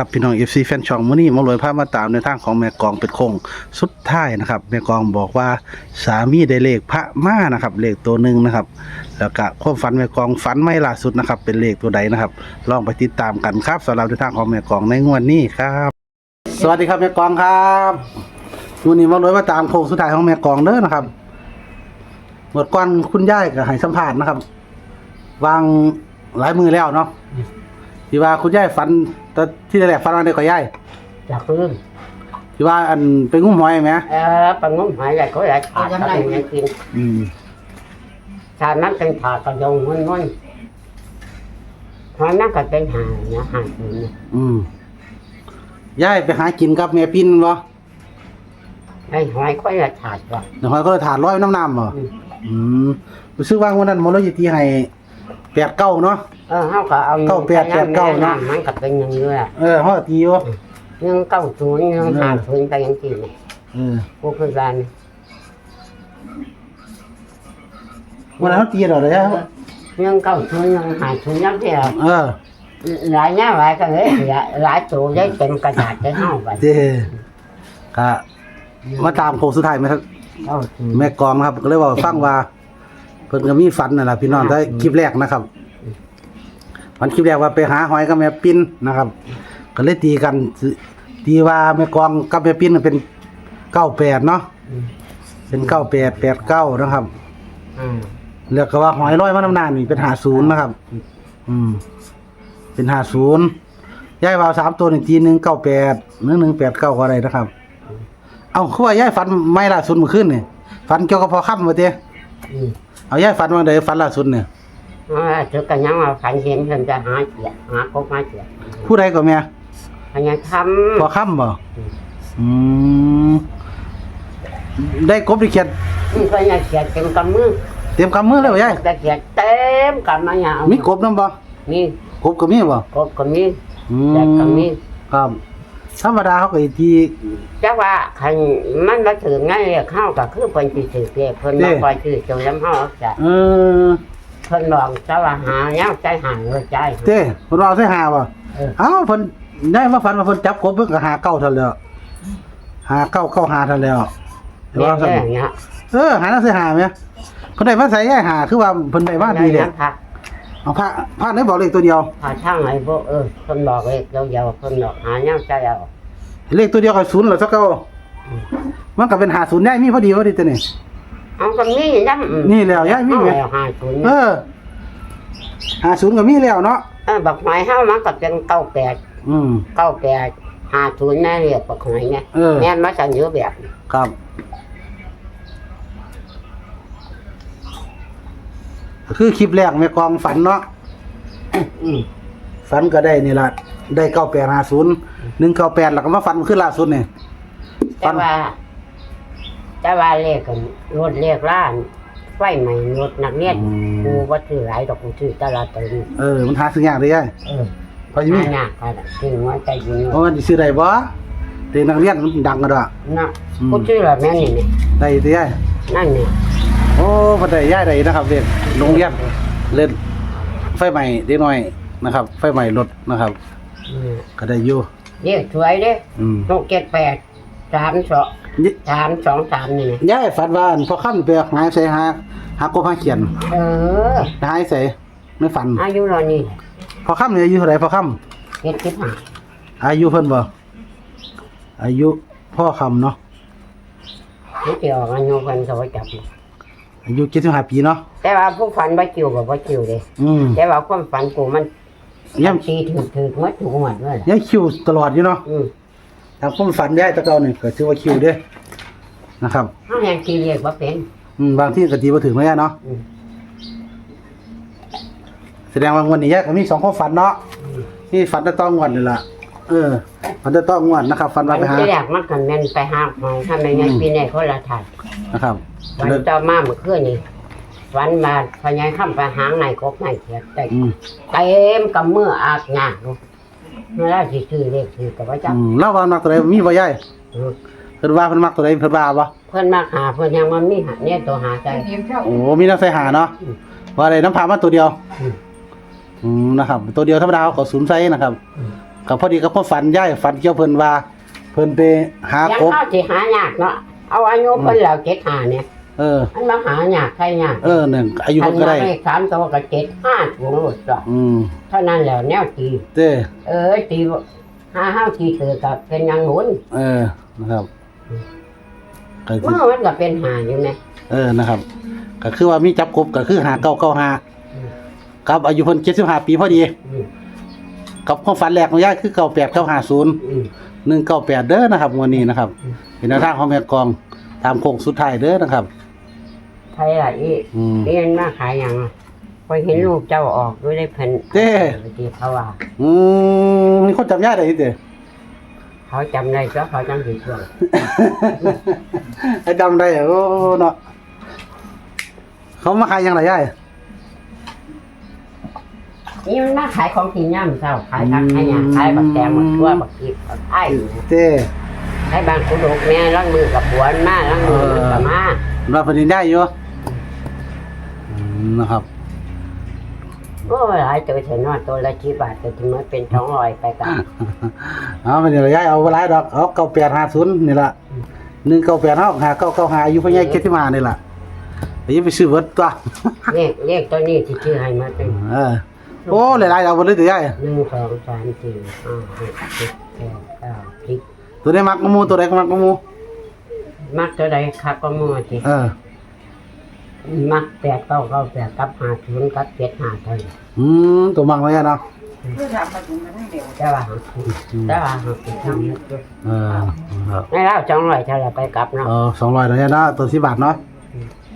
ครับพี่น้อง FC แฟนช่องมื้อนี้มาลอยภาพมาตามในทางของแม่กองเป็นคงสุดท้ายนะครับแม่กองบอกว่าสามีได้เลขพระมานะครับเลขตัวหนึ่งนะครับ แล้วก็ความฝันแม่กองฝันไม่ล่าสุดนะครับ เป็นเลขตัวใดนะครับ ลองไปติดตามกันครับสำหรับในทางของแม่กองในงวดนี้ครับ สวัสดีครับแม่กองครับวันนี้มาลอยมาตามโค้งสุดท้ายของแม่กองเด้อนะครับหมดก่อนคุณย่ายก็ให้สัมภาษณ์นะครับ วางหลายมือแล้วเนาะ ที่ว่าคุณย่ายฝันแต่ที่แรกฝันว่าได้ก็ย่ายจากพื้นที่ว่าอันไปงุ้มหอยไหมเออปังงมหายใหญ่ก็ใหญ่ขาดก็เป็นยังกินอืมชานั้นเป็นผ่ากระยงมันมันหอยนั่นก็เป็นหายนะหายพื้นเนี่ยอืมย่ายไปหากินกับแม่ปิ้นบ่ไอ้หอยก็จะขาดว่ะเดี๋ยวหอยก็เลยถาดร้อยน้ำน้ำบ่อืมอืมรู้สึกว่าวันนั้นมอลยิตีให้แปดเก้าเนาะ เออเขาก็เอาเก้าแปดแปดเก้านะ มันก็เป็นอย่างนี้แหละเออเขาก็ตีอยู่ยังเก้าศูนย์ยังหาศูนย์ไปยังกินเนี่ยเออพวกคือการวันนั้นเขาตีเราเลยอะยังเก้าศูนย์ยังหาศูนย์ยังเดียวเออหลายแง่หลายกันเลยหลายตัวได้เต็มกระดาษได้เท่าไปเด้ก็มาตามโค้งสุดท้ายไหมครับเก้าศูนย์แม่กองนะครับก็เลยว่าฟังว่า เพิ่นก็มีฝันนั่นแหละพี่น้องได้คลิปแรกนะครับ วันคลิปแรกว่าไปหาหอยกับแม่ปิ้นนะครับ ก็เลยตีกันตีว่าแม่กองกับแม่ปิ้นเป็นเก้าแปดเนาะอืมเป็นเก้าแปดแปดเก้านะครับอ่าแล้วก็ว่าหอยร้อยมาน้ำหนานี่เป็นหาศูนย์นะครับ อืม เป็นหาศูนย์ย้ายวาวสามตัวหนึ่งทีหนึ่งเก้าแปดหนึ่งหนึ่งแปดเก้าอะไรนะครับ เอาคือว่าย้ายฝันไม่ล่าสุดเมื่อคืนนี่ฝันเกี่ยวกับพอค่ำมาเต้อืมเอาย้ายฝันวันใดฝันล่าสุดเนี่ย อ่าจุดกันยังว่าขันเห็นเพิ่นจะหาเกียรหาพบมาเกียรผู้ใดก็แม่ขันยังทพอค่ำบ่อืมได้กบได้เขียนำนี่เพิ่นยังเกียรเต็มกำมือเตรียมกำมือแล้วยายแต่เกียรเต็มกำมาอย่างมีกบน้ำบ่มีกบก็มีบ่กบก็มีอืมแต่ก็มีครับธรรมดาเขาก็อีกทีจักว่าขันมันมาถึงไงเรียกเข้าก็คือเพิ่นสิถือเกียรเพิ่นบ่คอยถือจงย้ำเฮาจะเออ เพิ่นบอกจะว่าหาแนวใจหายเลยใจ เต้เพิ่นว่าเอาใส่หาบ่เออ เอ้าเพิ่นได้มาฝันว่าเพิ่นจับกบเพิ่นก็หาเก้าท่าแล้วหาเก้าเก้าหาท่าแล้วเนี่ยว่าซั่นอย่างเงี้ยเออหาแล้วใส่หาไหมเพิ่นได้มาใส่แย่หาคือว่าเพิ่นได้มาดีเลยพระเอาพระพระได้บอกเลขตัวเดียวพระช่างไอ้พวกเออเพิ่นบอกเลยเดียวๆเพิ่นบอกหาแนวใจเอาเลขตัวเดียวกับศูนย์เหรอสักเก้ามันก็เป็นหาศูนย์ได้มีพอดีพอดีตัวนี้ เอาก็มีน้ำนี่แล้วย้ายมีไหมเอาแล้วหาศูนย์เออหาศูนย์ก็มีแล้วเนาะเออบักหอยเฮามันก็เป็นเก้าแปดอืม เก้าแปดหาศูนย์แน่เรียกบักหอยเนี่ยเออ แม่นมาสั่งเยอะแบบครับ คือคลิปแรกแม่กองฝันเนาะอืมฝันก็ได้นี่ละได้เก้าแปดห้าศูนย์หนึ่งเก้าแปดแล้วก็มาฝันขึ้นล่าสุดเนี่ย แต่ว่า แต่ว่าเลขกันรถเลขร้านไฟใหม่รถนักเรียนกูว่าถือหลายดอกกูถือตลาดตะลีเออ มันหาซื้อยากได้ยังเออพอจะมีหายากค่ะถือว่าใจจริงเพราะมันสิซื้อได้บ่เด็กนักเรียนมันดังกันด้วยนะกูชื่ออะไรแม่นี่เนี่ยได้ได้ยังนั่นเนี่ยโอ้พอได้ย่ายได้นะครับเด็กโรงเรียนเล่นไฟใหม่เด็กน้อยนะครับ ไฟใหม่รถนะครับ อืมก็ได้อยู่เรียกสวยเด้อืมหกเจ็ดแปด สามสองยสามสองสามนี่นะย่ายฝันว่าอันพอค่ำไปหาใส่หาหากบหาเขียนเออหาให้ใส่ไม่ฝัน อายุเรานี่พอค่ำเนี่ยอายุเท่าไหร่พอค่เจ็ดสิบห้าำอายุเพิ่นบ่อายุพ่อคำเนาะไม่เกี่ยวกับอายุคนเขาไว้จับ อายุ75ปีเนาะแต่ว่าผู้ฝันว่าจิวกับว่าจิวเลยอืมแต่ว่าความฝันกูมันย่ำตีถือถือมัดถูกหมดเลยยังคิวตลอดอยู่เนาะอืม ทางผมฝันได้แตะเก่านี่ก็ถือว่าคิวเด้นะครับเขาแหงตีเรียกว่าเป็น อืมบางที่ก็ตีบ่ถึงแล้วย่าเนาะอืม แสดงว่างวันนี้ย่าก็มีสองความฝันเนาะนี่ฝันจะต้องงวดนี่ล่ะเออฝันจะต้องงวดนะครับฝันมัว่านไปหาจะอยากมันกันแม่นไปหาหอยถ้าไม่งั้นปีนี้เขาละถัดนะครับวันต่อมาเมื่อคืนนี่ฝันมาพญายข้ามไปหางในกบในเขียดได้อืมเต็มกับมืออาบงานดู เมื่อไรสิซื้อเลขซื้อกับว่าจับอืมแล้วว่ามักตัวใดมีบ่ย่ายอืมเพิ่นว่าเพิ่นมักตัวใดเพิ่นว่าบ่เพิ่นมาหาเพิ่นยังมันมีหาเนี่ยตัวหาใจโอ้มีน้ำใส่หาเนาะว่าอะไรน้ำพามาตัวเดียวอืมอืมนะครับ ตัวเดียวธรรมดาเขาก็ศูนย์ใส่นะครับอืมก็พอดีกับพ่อฝันย่ายฝันเกี่ยวเพิ่นว่า เพิ่นไปหายังกบเอาสิหายากเนาะเอาอายุเพิ่นแล้วเจ็ดหาเนี่ย เออมันมาหายากใครยากเออหนึ่งอายุอัเพิ่นก็ได้ เลขสามตัวก็เจ็ดห้าถุงหมดจ้ะอืมเท่านั้นแล้วแนวตี เต้เออตีห้าห้าตีเถือกับเป็นอยังหนุนเออนะครับก็สิเมื่อมันก็เป็นหาอยู่ไหมเออนะครับ ก็คือว่ามีจับกบก็คือหาเก้าเก้าห้าอืมครับอายุเพิ่นเจ็ดสิบห้าปีพอดี อืมกับความฝันแรกของย่าคือเก้าแปดเก้าห้าศูนย์ อืม หนึ่งเก้าแปดเด้อนะครับวันนี้นะครับอืมเป็นแนวทางของแม่กองตามโค้งสุดท้ายเด้อนะครับ ใช่ละอีอืมนี่มันมาขายอย่างอะพอเห็นรูปเจ้าออกด้วยได้เพิ่นเด้ที่เขาว่าอืมมีคนจำย่าได้เด้อเขาจำได้ก็เขาจำผิดด้วยไอ้จำได้โอ้เนาะเขามาขายยังไงย่ายนี่มันมาขายของกินย่ำเจ้าขายทักขายหยาขายบักแตงบักทั่วบักกีบบักไอ้เต้ขายบางกุดกแม่ล้างมือกับหัวนมาล้างมือมันกับมาเราพอดีได้อยู่อืม นะครับโอ้หลายตัวเถอะเนอตัวละกี่บาทแต่ถึงมันเป็นสองร้อยไปกันเอาไปเดี๋ยวย้ายเอาไปหลายดอกเอาเก้าแปดห้าศูนย์นี่ละหนึ่งเก้าแปดห้าหาเก้าเก้าหาอยู่พะยัยเก็ตที่มานี่ละเดี๋ยวไปซื้อเวิร์ดตัวเลขเลขตัวนี้ที่ชื่อให้มาเป็นเออโอ้หลายๆเอาไปเลยเดี๋ยวย้ายหนึ่งสองสามสี่ห้าหกเจ็ดแปดเก้าสิบตัวนี้มักกะมูตัวใดก็มักกะมูมักตัวใดคักก็มั่วทีเออ มักแปดเก้าเก้าแปดกับหาศูนย์กับเจ็ดหาเท่านั้นอืมตัวมักเลยเนาะแต่ว่าหาศูนย์แต่ว่าหาศูนย์ทำเยอะเออครับในเราสองร้อยเท่าไหรไปกลับเนาะเออสองร้อยเนาะเนาะตัวสิบบาทเนาะ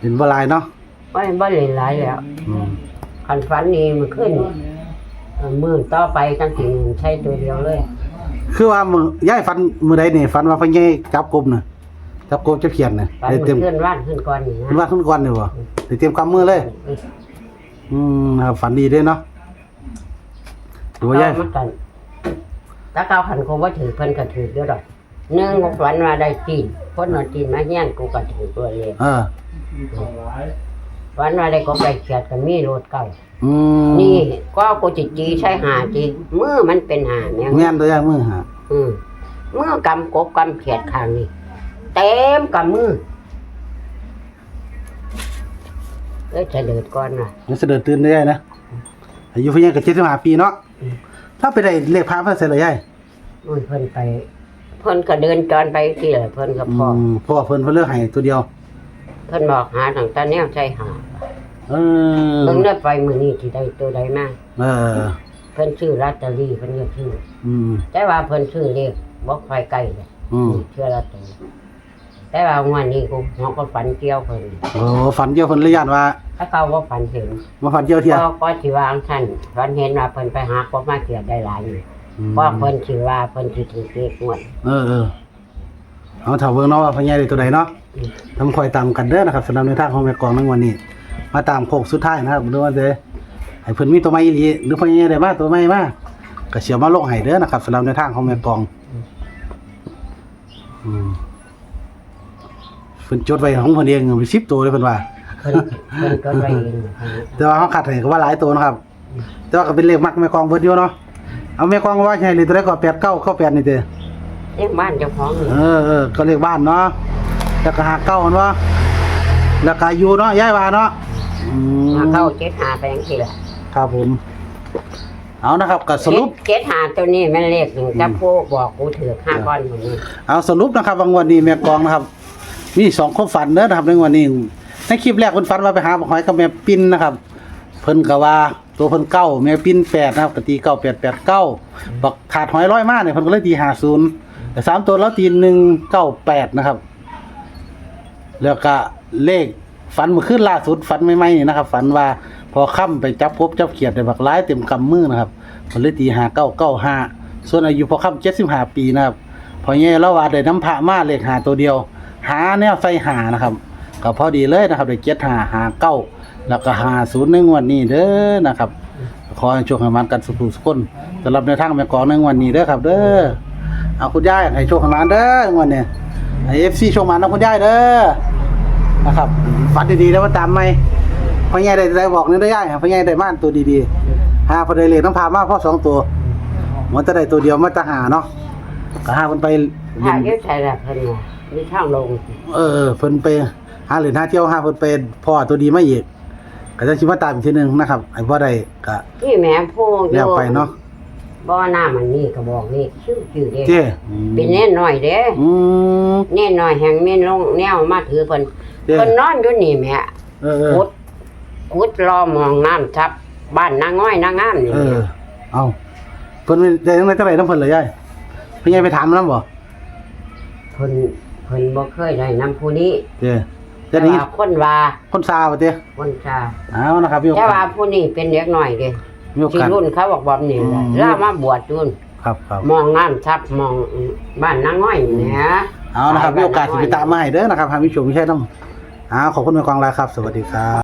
เป็นบลายเนาะไม่บ่เลยหลายแล้วอืมคันฟันนี้มันขึ้นเอ่อหมื่นต่อไปตั้งสี่ใช้ตัวเดียวเลย คือว่ามือย่ายฟันมือใดนี่ฟันว่าพะยัยจับกบน่ะ จับกบจะเขียนน่ะฟันได้มันเต็มขึ้นว่านขึ้นก่อนนี่มันนะว่าขึ้นก่อนเลยบ่ได้เตรียมกำมือเลยอืมครับฝันดีด้วยเนาะดูว่าเอาย่ายมันกันถ้าเก้าขันคงว่าถือเพิ่นก็ถือเยอะดอกหนึ่งก็ฝันว่าได้จีนคนนอนจีนมาเฮี้ยนกูก็ถือตัวเลยเออ ฝันว่าได้ก็ไปเขียดกันมีรถเก่า อืมนี่ก็กูจิจีใช้หาจีมือมันเป็นหาเนี่ยแม่นตัวย่ายมือฮะอืมมือกำกบกำเขียดข้างนี่เต็มกำมือเอ้ยจะเดือดก่อนว่ะมันเสด็จตื่นได้ย่ายนะอายุเพียงกับเจ็ดสิบห้าปีเนาะถ้าไปได้เลขพาเพื่อเสร็จเลยย่ายอุ้ยเพิ่นไป เพิ่นก็เดินจรไปที่ละเพิ่นก็อืพอมเพราะว่อเพิ่นเพิ่นเลือกให้ตัวเดียว เพิ่นบอกหาตั้งแต่แนวใจหาเออเพิ่นได้ไปมื้อนี้ที่ได้ตัวใดมาเออ เพิ่นซื้อลอตเตอรี่เพิ่นก็ซื้ออืมแต่ว่าเพิ่นซื้อเลขบ่ค่อยใกล้เลยอืม เชื่อลอตเตอรี่ แต่ว่างวดนี้กูเฮาก็ฝันเกี่ยวเพิ่นโอ้ฝันเดียวเพิ่นเลยย่านว่าถ้าเขาว่าฝันเห็นมาฝันเดียวเทียก็ก็สิวาจั่งท่านฝันเห็นว่าเพิ่นไปหากบมาเกียดได้หลายอยู่อืมเพราะเพิ่นสิว่าเพิ่นสิถือเลขงวดเออเออเอาถ้าเบิ่งเนาะว่าพญายได้ตัวใดเนาะอืมทำคอยตามกันเด้อนะครับสำหรับในทางของแม่กองในวันนี้ มาตามโคกสุดท้ายนะครับหรือว่าจะให้เพิ่นมีตัวใหม่อีหลีหรือพญายได้มาตัวใหม่มาก็เสียมาลงให้เด้อนะครับสำหรับในทางของแม่กอง อืมเพิ่นจดไว้ของเพิ่นเองเป็น10ตัวเลยเพิ่นว่า เพิ่นเพิ่นก็ไว้เองนะครับแต่ว่าเขาขัดให้ก็ว่าหลายตัวนะครับ แต่ว่าก็เป็นเลขมักแม่กองเบิดอยู่เนาะเอาแม่กองว่าให้เลยตัวใดก็8 9 9 8นี่เด้อเลขบ้านเจ้าของนี่เออเออก็เลขบ้านเนาะแล้วก็หาเก้ามันว่าแล้วก็อายุเนาะย้ายว่าเนาะอืมมาเข้าเจ็ดหาไปจังซี่ล่ะครับผม เอานะครับก็สรุป เจ็ดหาตัวนี้แม่นเลขหนึ่งจับผู้บอกกูถือห้าก้อนหมดนี้เอาสรุปนะครับวันวันนี้แม่กองนะครับ มีสองความฝันเด้อนะครับในวันนี้ในคลิปแรกเพิ่นฝันว่าไปหาบักหอยกับแม่ปิ้นนะครับ เพิ่นก็ว่าตัวเพิ่นเก้าแม่ปิ้นแปดนะครับกตีเก้าแปดแปดเก้าบักขาดหอยร้อยมากเนี่ยเพิ่นก็เลยตีหาศูนย์แต่สามตัวแล้วตีหนึ่งเก้าแปดนะครับ แล้วก็เลขฝันเมื่อคืนล่าสุดฝันไม่ไม่ๆนี่นะครับฝันว่าพอค่ำไปจับพบจับเขียดได้บักร้ายเต็มกำมือนะครับมันเลยตีหาเก้าเก้าห้าส่วนอายุพอค่ำเจ็ดสิบห้าปีนะครับ พอเงี้ยแล้วว่าได้น้ำพระมาเลขหาตัวเดียว หาแนวใส่หานะครับก็พอดีเลยนะครับได้เจ็ดหาหาเก้าแล้วก็หาศูนย์ในงวดนี้เด้อนะครับขอให้โชคให้มันกันสุขสุขคนสำหรับในทางแม่กองในงวันนี้เด้อครับ เด้อเอาคุณยายให้โชคให้มันเด้องวันนี้ให้เอฟซีโชคมันนะคุณยายเด้อนะครับฝันดีๆแล้วมาตามไหมพ่อใหญ่ได้ได้บอกนี่ได้อยายพ่อใหญ่ได้ม่านตัวดีๆหาพอได้เลขน้ำพามาพ่อสองตัวมันจะได้ตัวเดียวมาจะหาเนาะก็หาเพิ่นไปหาอยู่ใส่ละเพิ่น มีทางลงเออเออเพิ่นไปหาเหรียญหาเที่ยวหาเพิ่นไปพ่อตัวดีมาอีกก็จะคิดว่าตามอีกทีหนึงนะครับไอ้บ่ได้ก็นี่แหม่ผู้อแล้วยู่ไปเนาะบ่หน้ามันนี่ก็บอกนี่ชื่อชื่อเด้เจ้เป็นแน่น้อยเด้อืม แน่น้อยแห่งแม่นลงแนวมาถือเพิ่นเจ้เพิ่นนอนอยู่นี่แหม่เออเออกุดกุดรอมองน้ำทับบ้านนางง้อยนางงามนี่เออ เอาเพิ่นได้จังได๋เท่าไหร่นำเพิ่นเลยยายเพิ่นยายไปถามนำบ่เพิ่นเพิ่นบ่เคยได้นำผู้นี้เจ้แต่จะนี้ว่าคนว่าคนซาบ่เจ้คนชาเอานะครับมีโอแต่ว่ากาสผู้นี้เป็นเด็กน้อยเด้มีโอที่กาส รุ่นเขาบอกบอมนี่แหละอืมล่ามาบวชรุ่นครับครับมองน้ำทับมองบ้านนางง้อยนี่นะเอานะครับมีโอกาสสิไปตามมาให้เด้อนะครับหามีโชคมีชัยนำเอาขอบคุณแม่กวางหลายครับ สวัสดีครับ